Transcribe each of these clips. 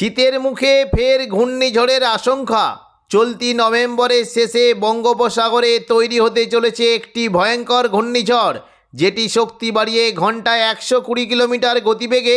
শীতের মুখে ফের ঘূর্ণিঝড়ের আশঙ্কা। চলতি নভেম্বরের শেষে বঙ্গোপসাগরে তৈরি হতে চলেছে একটি ভয়ঙ্কর ঘূর্ণিঝড়, যেটি শক্তি বাড়িয়ে ঘন্টায় একশো কুড়ি কিলোমিটার গতিবেগে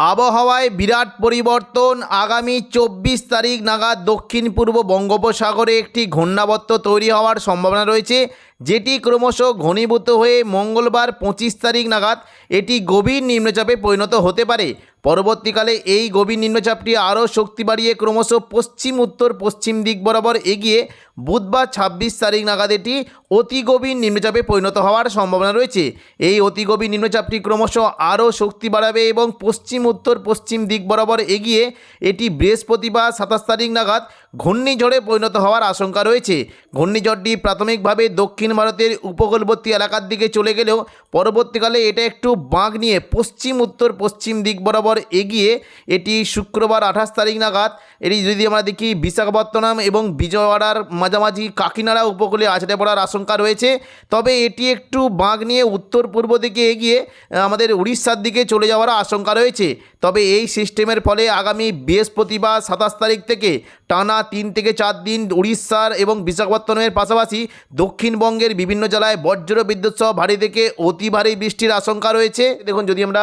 আবহাওয়ায় বিরাট পরিবর্তন। আগামী চব্বিশ তারিখ নাগাদ দক্ষিণ পূর্ব বঙ্গোপসাগরে একটি ঘূর্ণাবর্ত তৈরি হওয়ার সম্ভাবনা রয়েছে। যেটি ক্রমশ ঘনীভূত হয়ে মঙ্গলবার পঁচিশ তারিখ নাগাদ এটি গভীর নিম্নচাপে পরিণত হতে পারে। পরবর্তীকালে এই গভীর নিম্নচাপটি আরও শক্তি বাড়িয়ে ক্রমশ পশ্চিম, উত্তর, পশ্চিম দিক বরাবর এগিয়ে বুধবার ছাব্বিশ তারিখ নাগাদ এটি অতি গভীর নিম্নচাপে পরিণত হওয়ার সম্ভাবনা রয়েছে। এই অতি গভীর নিম্নচাপটি ক্রমশ আরও শক্তি বাড়াবে এবং পশ্চিম, উত্তর, পশ্চিম দিক বরাবর এগিয়ে এটি বৃহস্পতিবার সাতাশ তারিখ নাগাদ ঘূর্ণিঝড়ে পরিণত হওয়ার আশঙ্কা রয়েছে। ঘূর্ণিঝড়টি প্রাথমিকভাবে দক্ষিণ ভারতের উপকূলবর্তী এলাকার দিকে চলে গেলেও পরবর্তীকালে এটা একটু বাঁক নিয়ে পশ্চিম, উত্তর, পশ্চিম দিক বরাবর এগিয়ে এটি শুক্রবার আঠাশ তারিখ নাগাদ এটি যদি আমরা দেখি বিশাখাপত্তনম এবং বিজয়ওয়াড়ার মাঝামাঝি কাকিনাড়া উপকূলে আছড়ে পড়ার আশঙ্কা রয়েছে। তবে এটি একটু বাঁক নিয়ে উত্তর পূর্ব দিকে এগিয়ে আমাদের উড়িষ্যার দিকে চলে যাওয়ার আশঙ্কা রয়েছে। তবে এই সিস্টেমের ফলে আগামী বৃহস্পতিবার সাতাশ তারিখ থেকে টানা তিন থেকে চার দিন উড়িষ্যার এবং বিশাখাপত্তনমের পাশাপাশি দক্ষিণবঙ্গের বিভিন্ন জেলায় বজ্র বিদ্যুৎ সহ ভারী থেকে অতি ভারী বৃষ্টির আশঙ্কা রয়েছে। দেখুন, যদি আমরা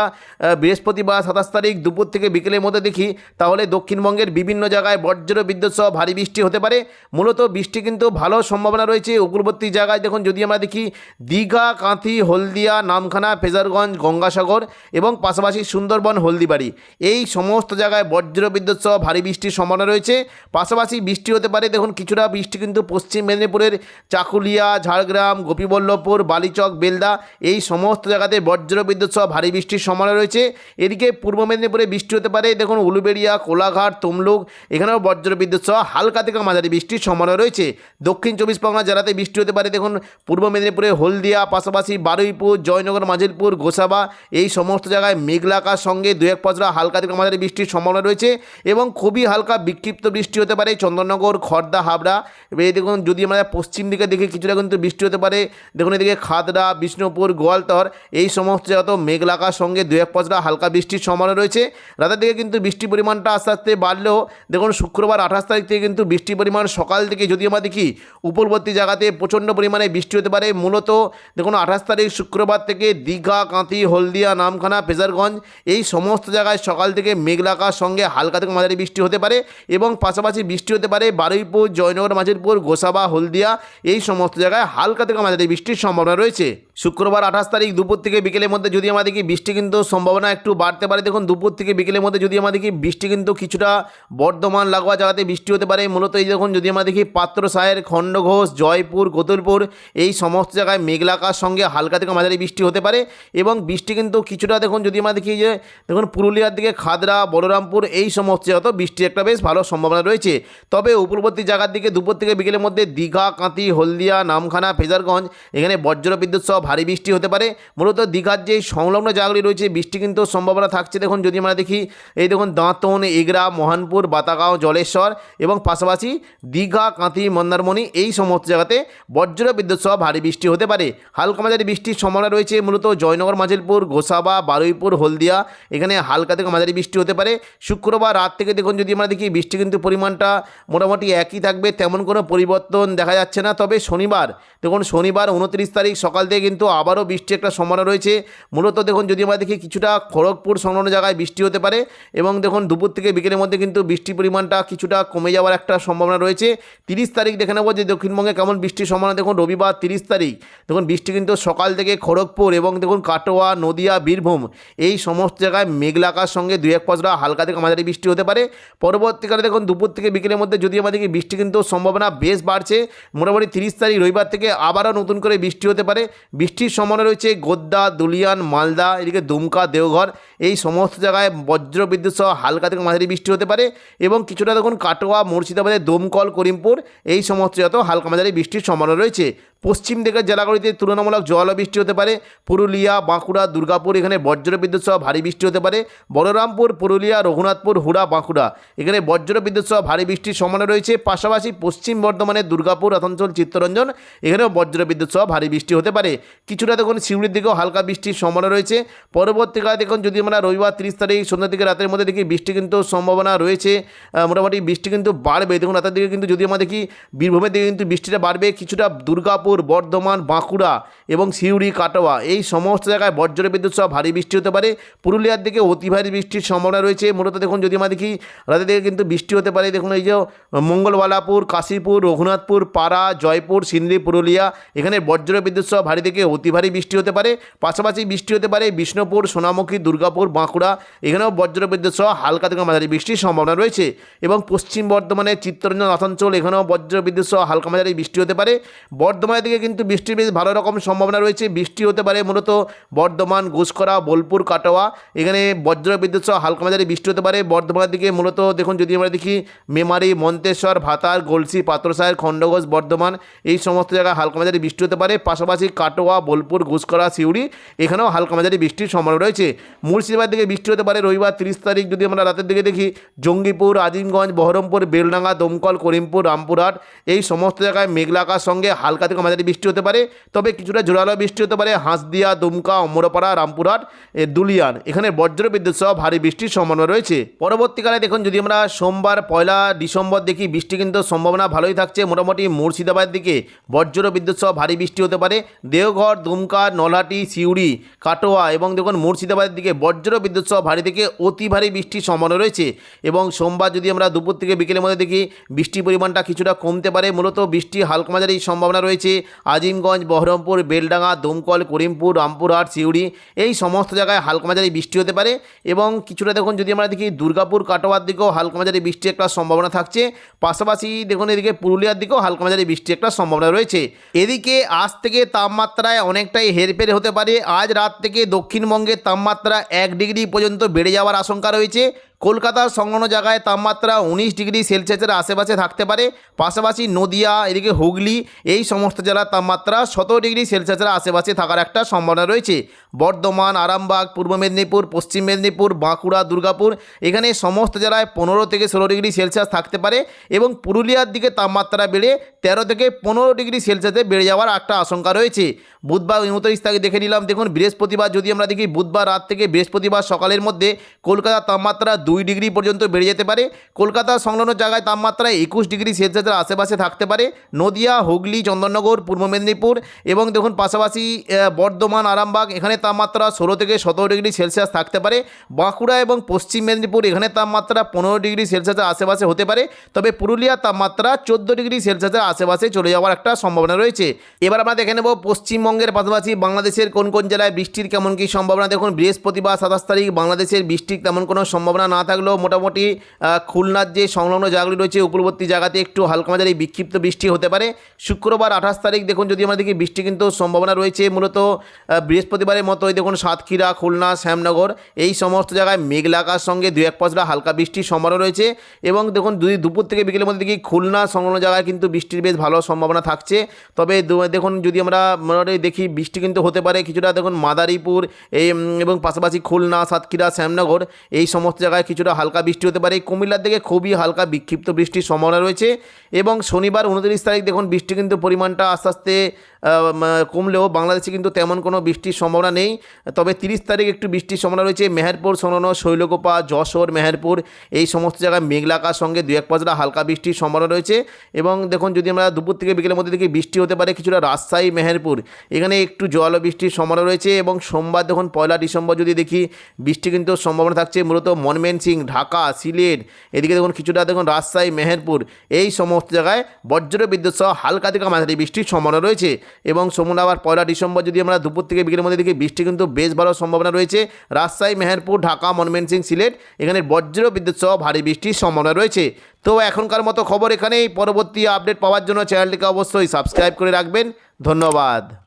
বৃহস্পতিবার সাতাশ তারিখ দুপুর থেকে বিকেলের মধ্যে দেখি, তাহলে দক্ষিণবঙ্গের বিভিন্ন জায়গায় বজ্র বিদ্যুৎ সহ ভারী বৃষ্টি হতে পারে। মূলত বৃষ্টি কিন্তু ভালো সম্ভাবনা রয়েছে উপকূলবর্তী জায়গায়। দেখুন, যদি আমরা দেখি, দীঘা, কাঁথি, হলদিয়া, নামখানা, ফেজারগঞ্জ, গঙ্গাসাগর এবং পাশাপাশি সুন্দরবন, হলদিবাড়ি। এই সমস্ত জায়গায় বজ্র বিদ্যুৎ সহ ভারী বৃষ্টির সম্ভাবনা রয়েছে। পাশাপাশি বৃষ্টি হতে পারে। দেখুন, কিছুটা বৃষ্টি কিন্তু পশ্চিম মেদিনীপুরের চাকুলিয়া, ঝাড়গ্রাম, গোপীবল্লভপুর, বালিচক, বেলদা এই সমস্ত জায়গাতে বজ্র বিদ্যুৎ সহ ভারী বৃষ্টির সম্ভাবনা রয়েছে। এদিকে পূর্ব মেদিনীপুরে বৃষ্টি হতে পারে। দেখুন, উলুবেড়িয়া, কোলাঘাট, তমলুক এখানেও বজ্র বিদ্যুৎ সহ হালকা থেকে মাঝারি বৃষ্টির সম্ভাবনা রয়েছে। দক্ষিণ চব্বিশ পরগনা জেলাতে বৃষ্টি হতে পারে। দেখুন, পূর্ব মেদিনীপুরে হলদিয়া, পাশাপাশি বারুইপুর, জয়নগর মাঝিরপুর গোসাবা এই সমস্ত জায়গায় মেঘলাকার সঙ্গে দু এক পচরা হালকা থেকে মাঝারি বৃষ্টির সম্ভাবনা রয়েছে এবং খুবই হালকা বিক্ষিপ্ত বৃষ্টি হতে পারে চন্দননগর খড়দা হাবড়া। এই দেখুন, যদি আমরা পশ্চিম দিকে দেখি, কিছুটা কিন্তু বৃষ্টি হতে পারে। দেখুন এদিকে খাদড়া, বিষ্ণুপুর গোয়ালতর এই সমস্ত জায়গা তো মেঘলা সঙ্গে দু এক পচরা হালকা বৃষ্টির সম্ভাবনা রয়েছে। রাতের দিকে কিন্তু বৃষ্টির পরিমাণটা আস্তে আস্তে বাড়লেও, দেখুন শুক্রবার আঠাশ তারিখ থেকে কিন্তু বৃষ্টির পরিমাণ সকাল থেকে যদি আমরা দেখি, উপরবর্তী জায়গাতে প্রচণ্ড পরিমাণে বৃষ্টি হতে পারে। মূলত দেখুন আঠাশ তারিখ শুক্রবার থেকে দীঘা, কাঁথি, হলদিয়া, নামখানা ফেজারগঞ্জ এই সমস্ত জায়গায় সকাল থেকে মেঘলাকার সঙ্গে হালকা থেকে মাঝারি বৃষ্টি হতে পারে এবং পাশাপাশি বৃষ্টি হতে পারে বারুইপুর, জয়নগর, মাঝিরপুর, গোসাবা, হলদিয়া এই সমস্ত জায়গায় হালকা থেকে মাঝারি বৃষ্টির সম্ভাবনা রয়েছে। শুক্রবার আঠাশ তারিখ দুপুর থেকে বিকেলের মধ্যে যদি দেখি বৃষ্টি কিন্তু সম্ভাবনা একটু বাড়তে পারে, দেখুন দুপুর থেকে বিকেলের মধ্যে যদি দেখি বৃষ্টি কিন্তু কিছুটা বর্ধমান লাগোয়া জায়গাতে বৃষ্টি হতে পারে, মূলত এই দেখুন যদি আমরা দেখি পাত্রসায়ের খণ্ডঘোষ, জয়পুর কোতুলপুর এই সমস্ত জায়গায় মেঘলাকার সঙ্গে হালকা থেকে মাঝারি বৃষ্টি হতে পারে এবং বৃষ্টি কিন্তু কিছুটা দেখুন যদি আমরা দেখি যে দেখুন পুরুলিয়ার দিকে খাদরা, বলরামপুর এই সমস্ত জায়গা তো বৃষ্টির একটা বেশ ভালো সম্ভাবনা রয়েছে। তবে উপরবর্তী জায়গার দিকে দুপুর থেকে বিকেলের মধ্যে দীঘা কাঁতি হলদিয়া, নামখানা, ফেজারগঞ্জ, এখানে বজ্র বিদ্যুৎ সহ ভারী বৃষ্টি হতে পারে। মূলত দীঘার যে সংলগ্ন জায়গাগুলি রয়েছে, বৃষ্টি কিন্তু সম্ভাবনা থাকছে। দেখুন, যদি আমরা দেখি, এই দেখুন, দাঁতন, এগরা, মহানপুর, বাতাগাঁও, জলেশ্বর এবং পাশাপাশি দীঘা, কাঁথি, মন্দারমণি এই সমস্ত জায়গাতে বজ্র বিদ্যুৎ সহ ভারী বৃষ্টি হতে পারে। হালকা মাঝারি বৃষ্টির সম্ভাবনা রয়েছে। মূলত জয়নগর মাঝিলপুর গোসাবা, বারুইপুর, হলদিয়া, এখানে হালকা থেকে মাঝারি বৃষ্টি হতে পারে। শুক্রবার রাত থেকে দেখুন, যদি আমরা দেখি, বৃষ্টি কিন্তু পরিমাণটা মোটামুটি একই থাকবে, তেমন কোনো পরিবর্তন দেখা যাচ্ছে না। তবে শনিবার, দেখুন, শনিবার উনত্রিশ তারিখ সকাল থেকে কিন্তু আবারও বৃষ্টি একটা সম্ভাবনা রয়েছে। মূলত দেখুন, যদি আমরা দেখি, কিছুটা খড়গপুর সংলগ্ন জায়গায় বৃষ্টি হতে পারে এবং দেখুন, দুপুর থেকে বিকেলের মধ্যে কিন্তু বৃষ্টির পরিমাণটা কিছুটা কমে যাওয়ার একটা সম্ভাবনা রয়েছে। তিরিশ তারিখ দেখে নেব যে দক্ষিণবঙ্গে কেমন বৃষ্টির সম্ভাবনা। দেখুন, রবিবার তিরিশ তারিখ, দেখুন, বৃষ্টি কিন্তু সকাল থেকে খড়গপুর এবং দেখুন, কাটোয়া, নদিয়া, বীরভূম, এই সমস্ত জায়গায় মেঘলা আকাশ সঙ্গে দু এক পচরা হালকা থেকে মাঝারি বৃষ্টি হতে পারে। পরবর্তীকালে দেখুন, দুপুর থেকে বিকেলের মধ্যে যদি আমাদেরকে বৃষ্টি কিন্তু সম্ভাবনা বেশ বাড়ছে। মোটামুটি তিরিশ তারিখ রবিবার থেকে আবারও নতুন করে বৃষ্টি হতে পারে। বৃষ্টির সম্ভাবনা রয়েছে গোদ্দা, দুলিয়ান, মালদা, এদিকে দুমকা, দেওঘর, এই সমস্ত জায়গায় বজ্র বিদ্যুৎ সহ হালকা থেকে মাঝারি বৃষ্টি হতে পারে এবং কিছুটা দেখুন কাটোয়া, মুর্শিদাবাদের দমকল, করিমপুর, এই সমস্ত যত হালকা মাঝারি বৃষ্টির সম্ভাবনা রয়েছে। পশ্চিম দিকের জেলাগুলিতে তুলনামূলক জল বৃষ্টি হতে পারে। পুরুলিয়া, বাঁকুড়া, দুর্গাপুর এখানে বজ্র বিদ্যুৎ সহ ভারী বৃষ্টি হতে পারে। বলরামপুর, পুরুলিয়া, রঘুনাথপুর, হুড়া, বাঁকুড়া এখানে বজ্র বিদ্যুৎ সহ ভারী বৃষ্টির সম্ভাবনা রয়েছে। পাশাপাশি পশ্চিম বর্ধমানের দুর্গাপুর আসানসোল চিত্তরঞ্জন এখানেও বজ্র বিদ্যুৎ সহ ভারী বৃষ্টি হতে পারে। কিছুটা দেখুন শিউড়ির দিকেও হালকা বৃষ্টির সম্ভাবনা রয়েছে। পরবর্তীকালে দেখুন যদি আমরা রবিবার তিরিশ তারিখ সন্ধ্যা থেকে রাতের মধ্যে দেখি বৃষ্টি কিন্তু সম্ভাবনা রয়েছে। মোটামুটি বৃষ্টি কিন্তু বাড়বে। দেখুন রাতের দিকে কিন্তু যদি আমরা দেখি বীরভূমের দিকে কিন্তু বৃষ্টিটা বাড়বে। কিছুটা দুর্গাপুর বর্ধমান, বাঁকুড়া এবং সিউড়ি, কাটোয়া। এই সমস্ত জায়গায় বজ্র বিদ্যুৎ সহ ভারী বৃষ্টি হতে পারে। পুরুলিয়ার দিকে অতি ভারী বৃষ্টির সম্ভাবনা রয়েছে। মূলত দেখুন যদি আমরা দেখি রাতের দিকে কিন্তু বৃষ্টি হতে পারে। দেখুন এই যে, মঙ্গলবালাপুর, কাশীপুর, রঘুনাথপুর, পাড়া, জয়পুর সিন্দ্রি পুরুলিয়া, এখানে বজ্র বিদ্যুৎ সহ ভারী থেকে অতি ভারী বৃষ্টি হতে পারে। পাশাপাশি বৃষ্টি হতে পারে বিষ্ণুপুর, সোনামুখী, দুর্গাপুর, বাঁকুড়া। এখানেও বজ্র বিদ্যুৎ সহ হালকা থেকে মাঝারি বৃষ্টির সম্ভাবনা রয়েছে। এবং পশ্চিম বর্ধমানের চিত্তরঞ্জন, আসানসোল, এখানেও বজ্র বিদ্যুৎ সহ হালকা মাঝারি বৃষ্টি হতে পারে। বর্ধমানের দিকে কিন্তু বৃষ্টির বেশ ভালো রকম সম্ভাবনা রয়েছে। বৃষ্টি হতে পারে মূলত বর্ধমান ঘুষকরা বোলপুর, কাটোয়া। এখানে বজ্র বিদ্যুৎ সহ হালকা মাঝারি বৃষ্টি হতে পারে। বর্ধমানের দিকে মূলত দেখুন, যদি আমরা দেখি মেমারি, মন্তেশ্বর, ভাতার, গলসি, পাত্রসাহের, খণ্ডঘোষ, বর্ধমান, এই সমস্ত জায়গায় হালকা মাঝারি বৃষ্টি হতে পারে। পাশাপাশি কাটোয়া, বোলপুর ঘুষকরা সিউড়ি, এখানেও হালকা মাঝারি বৃষ্টির সম্ভাবনা রয়েছে। মুর্শিদাবাদ দিকে বৃষ্টি হতে পারে রবিবার তিরিশ তারিখ। যদি আমরা রাতের দিকে দেখি, জঙ্গিপুর, আজিমগঞ্জ, বহরমপুর, বেলডাঙ্গা, দমকল, করিমপুর, রামপুরহাট, এই সমস্ত জায়গায় মেঘলা আকাশ সঙ্গে হালকা থেকে মাঝারি বৃষ্টি হতে পারে, তবে কিছুটা জোরালো বৃষ্টি হতে পারে হাঁসদিয়া, দুমকা, অমরপাড়া, রামপুরহাট দুলিয়ান। এখানে বজ্র বিদ্যুৎ সহ ভারী বৃষ্টির সম্ভাবনা রয়েছে। পরবর্তীকালে দেখুন, যদি আমরা সোমবার, পয়লা ডিসেম্বর দেখি, বৃষ্টি কিন্তু সম্ভাবনা ভালোই থাকছে। মোটামুটি মুর্শিদাবাদ দিকে বজ্র বিদ্যুৎ সহ ভারী বৃষ্টি হতে পারে। দেওঘর, দুমকা, নলহাটি, সিউড়ি, কাটোয়া এবং দেখুন, মুর্শিদাবাদের দিকে বজ্র বিদ্যুৎ সহ ভারী থেকে অতি ভারী বৃষ্টির সম্ভাবনা রয়েছে। এবং সোমবার যদি আমরা দুপুর থেকে বিকেলের মধ্যে দেখি, বৃষ্টির পরিমাণটা কিছুটা কমতে পারে। মূলত বৃষ্টি হালকা মাঝারি সম্ভাবনা রয়েছে। আজিমগঞ্জ, বহরমপুর, বেলডাঙ্গা, দমকল, করিমপুর, রামপুরহাট, সিউড়ি এই সমস্ত জায়গায় হালকা মাঝারি বৃষ্টি হতে পারে এবং কিছুটা দেখুন যদি আমরা দেখি দুর্গাপুর, কাটোয়ার দিকেও হালকা মাঝারি বৃষ্টি একটা সম্ভাবনা থাকছে। পাশাপাশি দেখুন এদিকে পুরুলিয়ার দিকেও হালকা মাঝারি বৃষ্টি একটা সম্ভাবনা রয়েছে। এদিকে আজ থেকে তাপমাত্রায় অনেকটাই হেরফের হতে পারে। আজ রাত থেকে দক্ষিণবঙ্গের তাপমাত্রা এক ডিগ্রি পর্যন্ত বেড়ে যাওয়ার আশঙ্কা রয়েছে। কলকাতার সংলগ্ন জায়গায় তাপমাত্রা উনিশ ডিগ্রি সেলসিয়াসের আশেপাশে থাকতে পারে। পাশাপাশি নদিয়া, এদিকে হুগলি, এই সমস্ত জেলার তাপমাত্রা সতেরো ডিগ্রি সেলসিয়াসের আশেপাশে থাকার একটা সম্ভাবনা রয়েছে। বর্ধমান, আরামবাগ, পূর্ব মেদিনীপুর, পশ্চিম মেদিনীপুর, বাঁকুড়া, দুর্গাপুর, এখানে সমস্ত জেলায় পনেরো থেকে ষোলো ডিগ্রি সেলসিয়াস থাকতে পারে এবং পুরুলিয়ার দিকে তাপমাত্রা বেড়ে তেরো থেকে পনেরো ডিগ্রি সেলসিয়াসে বেড়ে যাওয়ার একটা আশঙ্কা রয়েছে। বুধবার উনত্রিশ তারিখ দেখে নিলাম। দেখুন, বৃহস্পতিবার যদি আমরা দেখি, বুধবার রাত থেকে বৃহস্পতিবার সকালের মধ্যে কলকাতার তাপমাত্রা দুই ডিগ্রি পর্যন্ত বেড়ে যেতে পারে। কলকাতার সংলগ্ন জায়গায় তাপমাত্রা একুশ ডিগ্রি সেলসিয়াসের আশেপাশে থাকতে পারে। নদিয়া, হুগলি, চন্দননগর, পূর্ব মেদিনীপুর এবং দেখুন পাশাপাশি বর্ধমান, আরামবাগ এখানে তাপমাত্রা ষোলো থেকে সতেরো ডিগ্রি সেলসিয়াস থাকতে পারে। বাঁকুড়া এবং পশ্চিম মেদিনীপুর এখানে তাপমাত্রা পনেরো ডিগ্রি সেলসিয়াসের আশেপাশে হতে পারে। তবে পুরুলিয়ার তাপমাত্রা চোদ্দ ডিগ্রি সেলসিয়াসের আশেপাশে চলে যাওয়ার একটা সম্ভাবনা রয়েছে। এবার আমরা দেখে নেব পশ্চিমবঙ্গের পাশাপাশি বাংলাদেশের কোন কোন জেলায় বৃষ্টির কেমন কী সম্ভাবনা। দেখুন বৃহস্পতিবার সাতাশ তারিখ বাংলাদেশের বৃষ্টির তেমন কোনো সম্ভাবনা না থাকলেও মোটামুটি খুলনার যে সংলগ্ন জায়গাগুলি রয়েছে, উপরবর্তী জায়গাতে একটু হালকা মাঝারি বিক্ষিপ্ত বৃষ্টি হতে পারে। শুক্রবার আঠাশ তারিখ দেখুন, যদি আমরা দেখি, বৃষ্টি কিন্তু সম্ভাবনা রয়েছে মূলত বৃহস্পতিবারের মতোই। দেখুন, সাতক্ষীরা, খুলনা, শ্যামনগর, এই সমস্ত জায়গায় মেঘলাকার সঙ্গে দু এক পশলা হালকা বৃষ্টির সম্ভাবনা রয়েছে। এবং দেখুন দুই দুপুর থেকে বিকেলের মধ্যে দেখি, খুলনা সংলগ্ন জায়গায় কিন্তু বৃষ্টির বেশ ভালো সম্ভাবনা থাকছে। তবে দেখুন, যদি আমরা মোটামুটি দেখি, বৃষ্টি কিন্তু হতে পারে কিছুটা। দেখুন, মাদারীপুর, এই এবং পাশাপাশি খুলনা, সাতক্ষীরা, শ্যামনগর, এই সমস্ত জায়গায় কিছুটা হালকা বৃষ্টি হতে পারে। কুমিল্লার দিকে খুবই হালকা বিক্ষিপ্ত বৃষ্টির সম্ভাবনা রয়েছে এবং শনিবার উনত্রিশ তারিখ দেখুন বৃষ্টি কিন্তু পরিমাণটা আস্তে আস্তে কমলেও বাংলাদেশে কিন্তু তেমন কোনো বৃষ্টির সম্ভাবনা নেই। তবে তিরিশ তারিখ একটু বৃষ্টির সম্ভাবনা রয়েছে। মেহেরপুর, সংলগ্ন শৈলকোপা, যশোর, মেহেরপুর, এই সমস্ত জায়গায় মেঘলাকার সঙ্গে দু এক পাঁচটা হালকা বৃষ্টির সম্ভাবনা রয়েছে। এবং দেখুন যদি আমরা দুপুর থেকে বিকেলের মধ্যে দেখি বৃষ্টি হতে পারে কিছুটা রাজশাহী, মেহেরপুর, এখানে একটু জল বৃষ্টির সম্ভাবনা রয়েছে। এবং সোমবার দেখুন পয়লা ডিসেম্বর যদি দেখি, বৃষ্টি কিন্তু সম্ভাবনা থাকছে। মূলত মনমে ময়মনসিং ঢাকা, সিলেট, এদিকে দেখুন কিছুটা দেখুন রাজশাহী, মেহেরপুর, এই সমস্ত জায়গায় বজ্র বিদ্যুৎ সহ হালকা থেকে মাঝারি বৃষ্টির সম্ভাবনা রয়েছে। এবং সোমবার আবার পয়লা ডিসেম্বর যদি আমরা দুপুর থেকে বিকেলের মধ্যে দেখি, বৃষ্টি কিন্তু বেশ ভালো সম্ভাবনা রয়েছে। রাজশাহী, মেহেরপুর, ঢাকা ময়মনসিং সিলেট, এখানে বজ্র বিদ্যুৎ সহ ভারী বৃষ্টির সম্ভাবনা রয়েছে। তো এখনকার মতো খবর এখানেই, পরবর্তী আপডেট পাওয়ার জন্য চ্যানেলটিকে অবশ্যই সাবস্ক্রাইব করে রাখবেন। ধন্যবাদ।